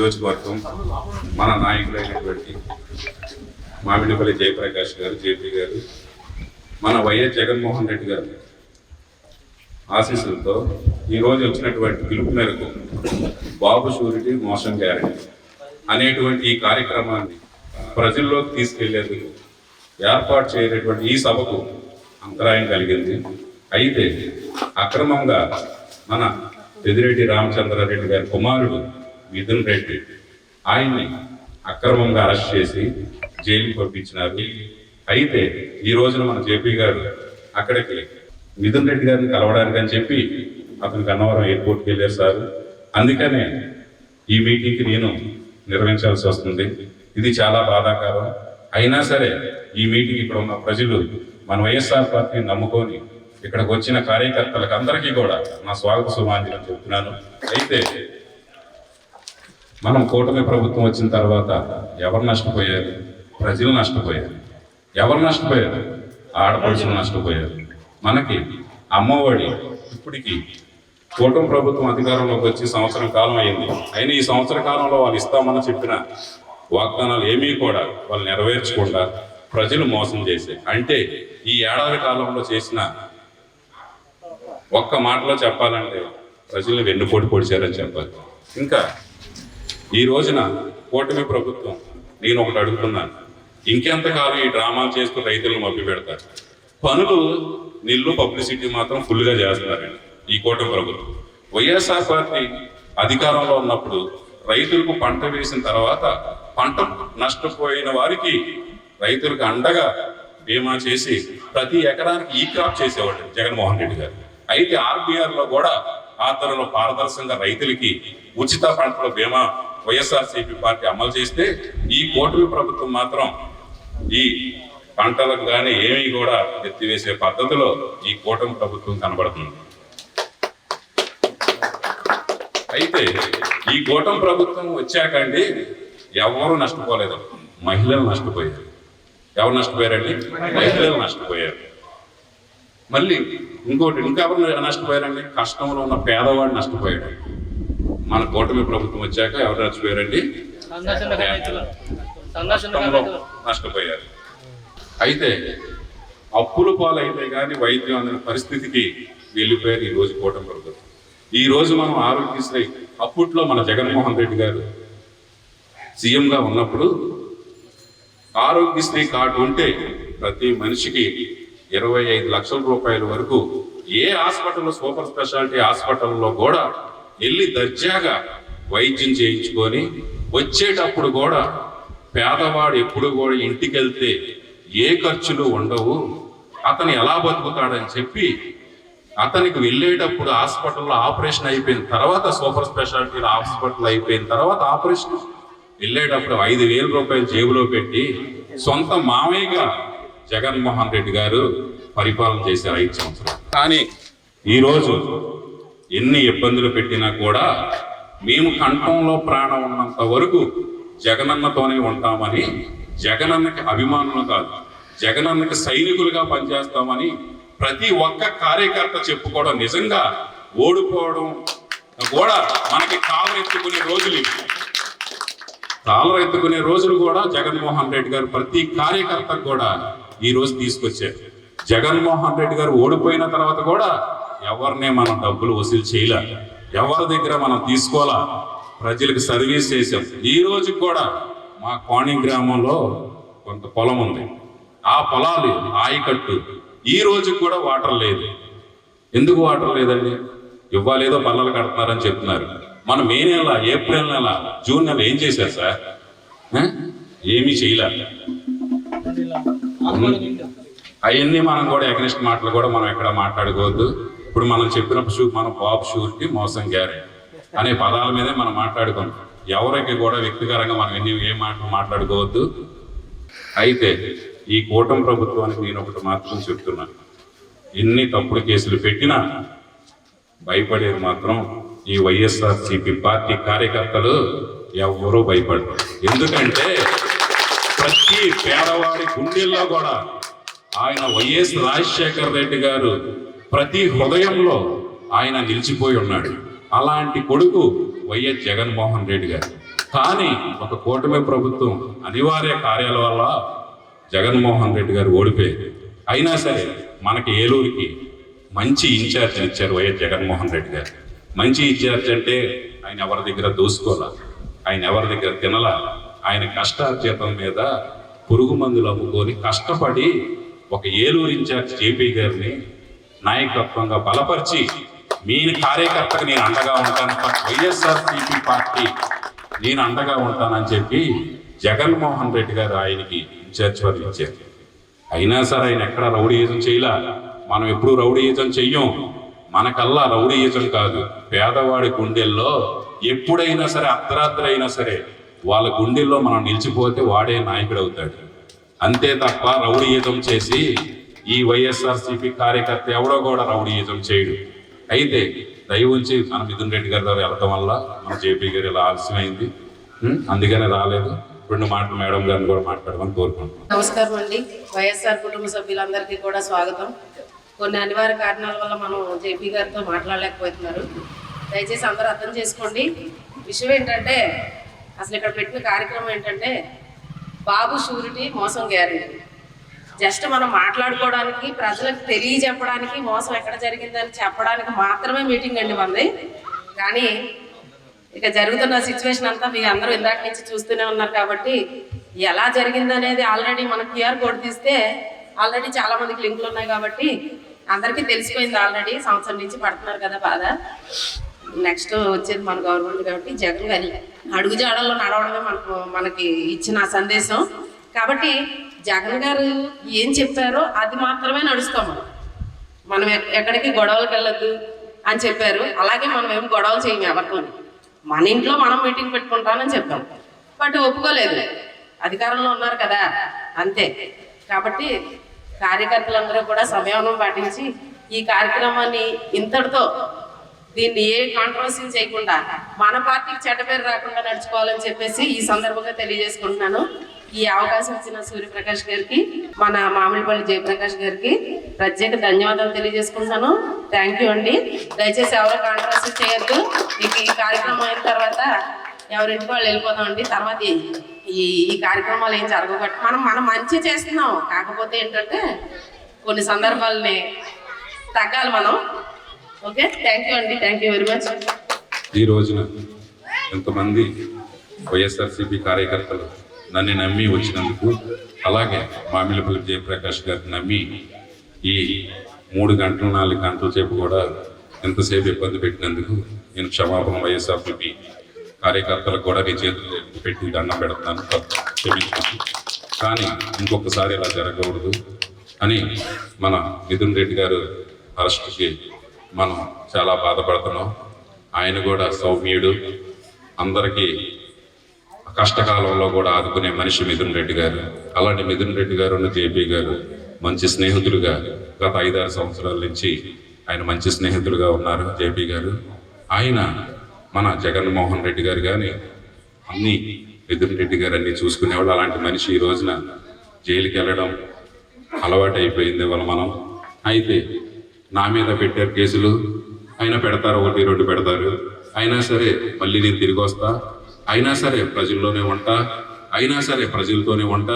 నియోజకవర్గం మన నాయకులైనటువంటి మామిడిపల్లి జయప్రకాష్ గారు జేపీ గారు మన వైఎస్ జగన్మోహన్ రెడ్డి గారు ఆశీస్సులతో ఈరోజు వచ్చినటువంటి పిలుపు మేరకు బాబు షూరిటీ మోసం గ్యారెంటీ అనేటువంటి ఈ కార్యక్రమాన్ని ప్రజల్లోకి తీసుకెళ్ళేందుకు ఏర్పాటు చేయనటువంటి ఈ సభకు అంతరాయం కలిగింది. అయితే అక్రమంగా మన పెదిరెడ్డి రామచంద్రారెడ్డి గారి కుమారుడు మిథున్ రెడ్డి. ఆయన్ని అక్రమంగా అరెస్ట్ చేసి జైలుకి పంపించినారు. అయితే ఈ రోజున మన జేపీ గారు అక్కడికి మిథున్ రెడ్డి గారిని కలవడానికి అని చెప్పి అతను గన్నవరం ఎయిర్పోర్ట్కి వెళ్ళారు సార్. అందుకనే ఈ మీటింగ్కి నేను నిర్వహించాల్సి వస్తుంది. ఇది చాలా బాధాకరం. అయినా సరే ఈ మీటింగ్ ఇక్కడ ఉన్న ప్రజలు మన వైఎస్ఆర్ పార్టీని నమ్ముకొని ఇక్కడికి వచ్చిన కార్యకర్తలకు అందరికీ కూడా నా స్వాగత సుమాంజలి చెప్తున్నాను. అయితే మనం కూటమి ప్రభుత్వం వచ్చిన తర్వాత ఎవరు నష్టపోయారు? ప్రజలు నష్టపోయారు. ఎవరు నష్టపోయారు? ఆడపడుచులు నష్టపోయారు. మనకి అమ్మఒడి ఇప్పటికి కూటమి ప్రభుత్వం అధికారంలోకి వచ్చి సంవత్సరం కాలం అయింది. అయినా ఈ సంవత్సర కాలంలో వాళ్ళు ఇస్తామని చెప్పిన వాగ్దానాలు ఏమీ కూడా వాళ్ళు నెరవేర్చకుండా ప్రజలు మోసం చేసే అంటే ఈ ఏడాది కాలంలో చేసిన ఒక్క మాటలో చెప్పాలంటే ప్రజల్ని వెన్నుపోటు పొడిచారని చెప్పాలి. ఇంకా ఈ రోజున కూటమి ప్రభుత్వం నేను ఒకటి అడుగుతున్నాను. ఇంకెంతకాలం ఈ డ్రామాలు చేస్తూ రైతులను మభ్య పెడతారు? పనులు నిల్లు పబ్లిసిటీ మాత్రం ఫుల్గా చేస్తున్నారండి ఈ కూటమి ప్రభుత్వం. వైఎస్ఆర్ పార్టీ అధికారంలో ఉన్నప్పుడు రైతులకు పంట వేసిన తర్వాత పంట నష్టపోయిన వారికి రైతులకు అండగా బీమా చేసి ప్రతి ఎకరానికి ఈ క్రాప్ చేసేవాడు జగన్మోహన్ రెడ్డి గారు. అయితే ఆర్బీఆర్లో కూడా ఆ తరంలో పారదర్శకంగా రైతులకి ఉచిత పంటల బీమా వైఎస్ఆర్సీపీ పార్టీ అమలు చేస్తే ఈ కూటమి ప్రభుత్వం మాత్రం ఈ పంటలకు కానీ ఏమీ కూడా ఎత్తివేసే పద్ధతిలో ఈ కూటమి ప్రభుత్వం కనబడుతుంది. అయితే ఈ కూటమి ప్రభుత్వం వచ్చాకండి ఎవరు నష్టపోలేదు. మహిళలు నష్టపోయారు. ఎవరు నష్టపోయారండి? మహిళలు నష్టపోయారు. మళ్ళీ ఇంకోటి ఇంకా నష్టపోయారండి? కష్టంలో ఉన్న పేదవాడు నష్టపోయాడు. మన కూటమి ప్రభుత్వం వచ్చాక ఎవరు రైతులు నష్టపోయారు. అయితే అప్పుల పాలైతే కానీ వైద్యం అందిన పరిస్థితికి వెళ్ళిపోయారు ఈ రోజు కూటమి ప్రభుత్వం. ఈ రోజు మనం ఆరోగ్యశ్రీ అప్పట్లో మన జగన్మోహన్ రెడ్డి గారు సీఎంగా ఉన్నప్పుడు ఆరోగ్యశ్రీ కార్డు ఉంటే ప్రతి మనిషికి ఇరవై ఐదు లక్షల రూపాయల వరకు ఏ హాస్పిటల్లో సూపర్ స్పెషాలిటీ హాస్పిటల్లో కూడా వెళ్ళి దర్జాగా వైద్యం చేయించుకొని వచ్చేటప్పుడు కూడా పేదవాడు ఎప్పుడు కూడా ఇంటికి వెళ్తే ఏ ఖర్చులు ఉండవు. అతను ఎలా బతుకుతాడని చెప్పి అతనికి వెళ్ళేటప్పుడు హాస్పిటల్లో ఆపరేషన్ అయిపోయిన తర్వాత సూపర్ స్పెషాలిటీ హాస్పిటల్ అయిపోయిన తర్వాత ఆపరేషన్ వెళ్ళేటప్పుడు ఐదు వేల రూపాయలు జేబులో పెట్టి సొంత మామయ్యగా జగన్మోహన్ రెడ్డి గారు పరిపాలన చేశారు ఐదు సంవత్సరాలు. కానీ ఈరోజు ఎన్ని ఇబ్బందులు పెట్టినా కూడా మేము కంఠంలో ప్రాణం ఉన్నంత వరకు జగనన్నతోనే ఉంటామని జగనన్నకి అభిమానులు కాదు జగనన్నకి సైనికులుగా పనిచేస్తామని ప్రతి ఒక్క కార్యకర్త చెప్పుకోవడం నిజంగా ఓడిపోవడం కూడా మనకి కాలరెత్తుకునే రోజులు కాలరెత్తుకునే ఎత్తుకునే రోజులు కూడా జగన్మోహన్ రెడ్డి గారు ప్రతి కార్యకర్తకు కూడా ఈ రోజు తీసుకొచ్చారు. జగన్మోహన్ రెడ్డి గారు ఓడిపోయిన తర్వాత కూడా ఎవరినే మనం డబ్బులు వసూలు చేయలే? ఎవరి దగ్గర మనం తీసుకోవాలా? ప్రజలకు సర్వీస్ చేసాం ఈ రోజు కూడా మా కోణి గ్రామంలో కొంత పొలం ఉంది. ఆ పొలాలు ఆయకట్టు. ఈ రోజు కూడా వాటర్ లేదు. ఎందుకు వాటర్ లేదండి? ఇవ్వాలేదో పల్లలు కడుతున్నారని చెప్తున్నారు. మన మే నెల ఏప్రిల్ నెల జూన్ నెల ఏం చేశారు సార్? ఏమీ చేయలే. అవన్నీ మనం కూడా ఎకనిస్ట్ మాటలు కూడా మనం ఎక్కడ మాట్లాడుకోవద్దు. ఇప్పుడు మనం చెప్పినప్పుడు షూ మనం బాబు షూరిటీ మోసం గ్యారెంటీ అనే పదాల మీదే మనం మాట్లాడుకుంటాం ఎవరికి కూడా వ్యక్తిగతంగా మనం ఎన్ని ఏ మాటలు మాట్లాడుకోవద్దు. అయితే ఈ కూటమి ప్రభుత్వానికి నేను ఒకటి మాత్రం చెప్తున్నాను ఎన్ని తప్పుడు కేసులు పెట్టినా భయపడేది మాత్రం ఈ వైఎస్ఆర్సిపి పార్టీ కార్యకర్తలు ఎవరూ భయపడరు. ఎందుకంటే ప్రతి పేదవాడి గుండెల్లో కూడా ఆయన వైఎస్ రాజశేఖర్ రెడ్డి గారు ప్రతి హృదయంలో ఆయన నిలిచిపోయి ఉన్నాడు. అలాంటి కొడుకు వైఎస్ జగన్మోహన్ రెడ్డి గారు. కానీ ఒక కూటమి ప్రభుత్వం అనివార్య కార్యాల వల్ల జగన్మోహన్ రెడ్డి గారు ఓడిపోయారు. అయినా సరే మనకి ఏలూరుకి మంచి ఇన్ఛార్జ్ ఇచ్చారు వైఎస్ జగన్మోహన్ రెడ్డి గారు. మంచి ఇన్ఛార్జ్ అంటే ఆయన ఎవరి దగ్గర దోసుకోవాలా? ఆయన ఎవరి దగ్గర తినలా? ఆయన కష్టార్జితం మీద పురుగు మందులు అమ్ముకొని కష్టపడి ఒక ఏలూరు ఇన్ఛార్జ్ జేపీ గారిని నాయకత్వంగా బలపరిచి మీ కార్యకర్తకు నేను అండగా ఉంటాను. వైఎస్ఆర్ పార్టీ నేను అండగా ఉంటానని చెప్పి జగన్మోహన్ రెడ్డి గారు ఆయనకి ఇన్ఛార్జ్ వారు ఇచ్చారు. అయినా సరే ఆయన ఎక్కడ రౌడీయిజం చేయలా? మనం ఎప్పుడు రౌడీయిజం చెయ్యం. మనకల్లా రౌడీయిజం కాదు. పేదవాడి గుండెల్లో ఎప్పుడైనా సరే అర్ధరాత్రి అయినా సరే వాళ్ళ గుండెల్లో మనం నిలిచిపోతే వాడే నాయకుడు అవుతాడు. అంతే తప్ప రౌడీయిజం చేసి ఈ వైఎస్ఆర్సీపీ కార్యకర్త ఎవడో కూడా రౌడీయుజం చేయడు. అయితే దయ ఉంచి మన మిథున్ రెడ్డి గారి ద్వారా వెళ్ళటం వల్ల మన జేపీ గారు ఇలా ఆలస్యమైంది. అందుకనే రాలేదు. రెండు మాటలు మేడం గారిని కూడా మాట్లాడమని కోరుకుంటున్నాను నమస్కారం అండి. వైఎస్ఆర్ కుటుంబ సభ్యులందరికీ కూడా స్వాగతం. కొన్ని అనివార్య కారణాల వల్ల మనం జేపీ గారితో మాట్లాడలేకపోతున్నారు. దయచేసి అందరూ అర్థం చేసుకోండి. విషయం ఏంటంటే అసలు ఇక్కడ పెట్టిన కార్యక్రమం ఏంటంటే బాబు షూరిటీ మోసం గ్యారెంటీ. జస్ట్ మనం మాట్లాడుకోవడానికి ప్రజలకు తెలియజెప్పడానికి మోసం ఎక్కడ జరిగిందని చెప్పడానికి మాత్రమే మీటింగ్ అండి మనది కానీ ఇక జరుగుతున్న సిచ్యువేషన్ అంతా మీ అందరూ ఇందాక నుంచి చూస్తూనే ఉన్నారు కాబట్టి ఎలా జరిగిందనేది ఆల్రెడీ మన క్యూఆర్ కోడ్ తీస్తే ఆల్రెడీ చాలా మందికి లింకులు ఉన్నాయి కాబట్టి అందరికీ తెలిసిపోయింది ఆల్రెడీ సంవత్సరం నుంచి పడుతున్నారు కదా బాధ. నెక్స్ట్ వచ్చేది మన గవర్నమెంట్ కాబట్టి జగన్ గారి అడుగుజాడల్లో నడవడమే మనకు మనకి ఇచ్చిన సందేశం. కాబట్టి జగన్ గారు ఏం చెప్పారో అది మాత్రమే నడుస్తాం మనం. మనం ఎక్కడికి గొడవలకు వెళ్ళద్దు అని చెప్పారు. అలాగే మనం ఏం గొడవలు చేయము ఎవరితో మన ఇంట్లో మనం మీటింగ్ పెట్టుకుంటామని చెప్పాం. బట్ ఒప్పుకోలేదు. అధికారంలో ఉన్నారు కదా. అంతే. కాబట్టి కార్యకర్తలందరూ కూడా సంయమనం పాటించి ఈ కార్యక్రమాన్ని ఇంతటితో దీన్ని ఏ కాంట్రవర్సీ చేయకుండా మన పార్టీకి చెడ్డ పేరు రాకుండా నడుచుకోవాలని చెప్పేసి ఈ సందర్భంగా తెలియజేసుకుంటున్నాను. ఈ అవకాశం ఇచ్చిన సూర్యప్రకాష్ గారికి మన మామిడిపల్లి జయప్రకాష్ గారికి ప్రత్యేక ధన్యవాదాలు తెలియజేసుకుంటున్నాను థ్యాంక్ యూ అండి. దయచేసి ఎవరు కాంట్రాక్ట్ చేయొద్దు. మీకు ఈ కార్యక్రమం అయిన తర్వాత ఎవరింటి వాళ్ళు వెళ్ళిపోదామండి తర్వాత ఈ- ఈ ఈ కార్యక్రమాలు ఏం జరగబట్టి మనం మనం మంచి చేస్తున్నాం. కాకపోతే ఏంటంటే కొన్ని సందర్భాలని తగ్గాలి మనం. ఓకే? థ్యాంక్ యూ అండి. థ్యాంక్ యూ వెరీ మచ్ ఈ రోజున ఎంతమంది వైఎస్ఆర్సీపీ కార్యకర్తలు నన్ను నమ్మి వచ్చినందుకు అలాగే మామిళ్ళపల్లి జయప్రకాష్ గారిని నమ్మి ఈ మూడు గంటలు నాలుగు గంటల సేపు కూడా ఎంతసేపు ఇబ్బంది పెట్టినందుకు నేను క్షమాపణ వైఎస్ఆర్సీపీ కార్యకర్తలకు కూడా నీ చేతులు పెట్టి దండం పెడుతున్నాను. క్షమించాను కానీ ఇంకొకసారి ఇలా జరగకూడదు అని మన మిథున్ రెడ్డి గారు అరెస్ట్కి మనం చాలా బాధపడుతున్నాం. ఆయన కూడా సౌమ్యుడు. అందరికీ కష్టకాలంలో కూడా ఆదుకునే మనిషి మిథున్ రెడ్డి గారు. అలాంటి మిథున్ రెడ్డి గారు ఉన్న జేపీ గారు మంచి స్నేహితులుగా గత ఐదారు సంవత్సరాల నుంచి ఆయన మంచి స్నేహితులుగా ఉన్నారు జేపీ గారు. ఆయన మన జగన్మోహన్ రెడ్డి గారు కానీ అన్ని మిథున్ రెడ్డి గారు అన్ని చూసుకునేవాళ్ళు. అలాంటి మనిషి ఈ రోజున జైలుకి వెళ్ళడం అలవాటు అయిపోయింది వాళ్ళ మనం. అయితే నా మీద పెట్టారు కేసులు అయినా పెడతారు ఒకటి రెండు పెడతారు. అయినా సరే మళ్ళీ నేను తిరిగి వస్తా. అయినా సరే ప్రజల్లోనే వంట అయినా సరే ప్రజలతోనే వంట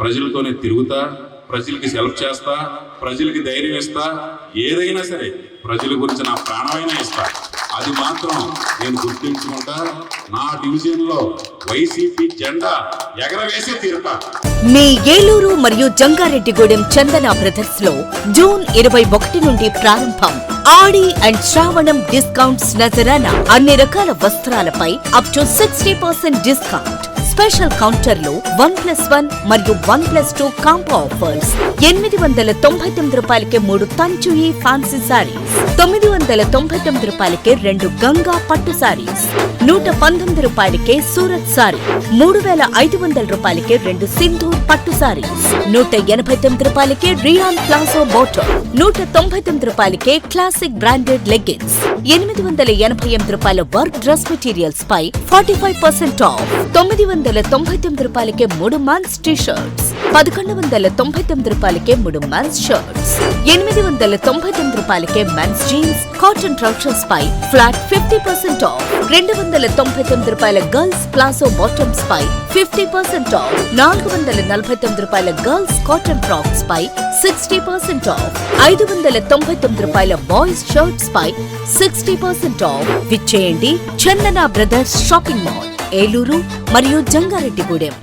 ప్రజలతోనే తిరుగుతా ప్రజలకి సెల్ఫ్ చేస్తా ప్రజలకి ధైర్యం ఇస్తా ఏదైనా సరే ప్రజల గురించి నా ప్రాణమైనా ఇస్తా. అది మాత్రం నేను గుర్తించుకుంటా. నా డివిజన్లో వైసీపీ జెండా ఎగరవేసే తీరుతా. మీ ఏలూరు మరియు జంగారెడ్డిగూడెం చందన బ్రదర్స్లో జూన్ ఇరవై ఒకటి నుండి ప్రారంభం. ఆడి అండ్ శ్రావణం డిస్కౌంట్స్ నజరానా అన్ని రకాల వస్త్రాలపై up to sixty percent discount special కౌంటర్లు వన్ ప్లస్ వన్ మరియు one plus two combo offers. ఎనిమిది వందల తొంభై తొమ్మిది రూపాయలకే మూడు తంచుయి ఫ్యాన్సీ సారీస్ తొమ్మిది వందల తొంభై తొమ్మిది రూపాయలకే రెండు గంగా పట్టు సారీస్ నూట పంతొమ్మిది రూపాయలకే సూరత్ సారీ మూడు వేల ఐదు వందల రూపాయలకే రెండు సింధూర్ పట్టు సారీస్ నూట ఎనభై తొమ్మిది రూపాయలకే రియాన్ ప్లాజో బోటో నూట తొంభై తొమ్మిది రూపాయలకే క్లాసిక్ బ్రాండెడ్ లెగ్గిన్స్ ఎనిమిది వందల ఎనభై ఎనిమిది రూపాయల వర్క్ డ్రెస్ మెటీరియల్స్ పై ఫార్టీ ఫైవ్ పర్సెంట్ ఆఫ్ తొమ్మిది వందల వందల తొంభై తొమ్మిది రూపాయలకే మూడు మాన్స్ టీ షర్ట్స్ పదకొండు వందల తొంభై తొమ్మిది రూపాయలకే మూడు మాన్స్ షర్ట్స్. ఎనిమిది వందల తొంభై తొమ్మిది రూపాయలకే మెన్స్ జీన్స్ కాటన్ ట్రౌజర్స్ పై ఫ్లాట్ ఫిఫ్టీ పర్సెంట్ ఆఫ్. రెండు వందల తొంభై తొమ్మిది రూపాయల గర్ల్స్ ప్లాసో బాటమ్స్ పై ఫిఫ్టీ పర్సెంట్ ఆఫ్. నాలుగు వందల నలభై తొమ్మిది రూపాయల గర్ల్స్ కాటన్ ఫ్రాక్స్ పై సిక్స్టీ పర్సెంట్ ఆఫ్. ఐదు వందల తొంభై తొమ్మిది రూపాయల బాయ్స్ షర్ట్స్ పై sixty percent off. విచ్చేయండి Chandana brothers shopping mall. Eluru మరియు జంగారెడ్డిగూడెం.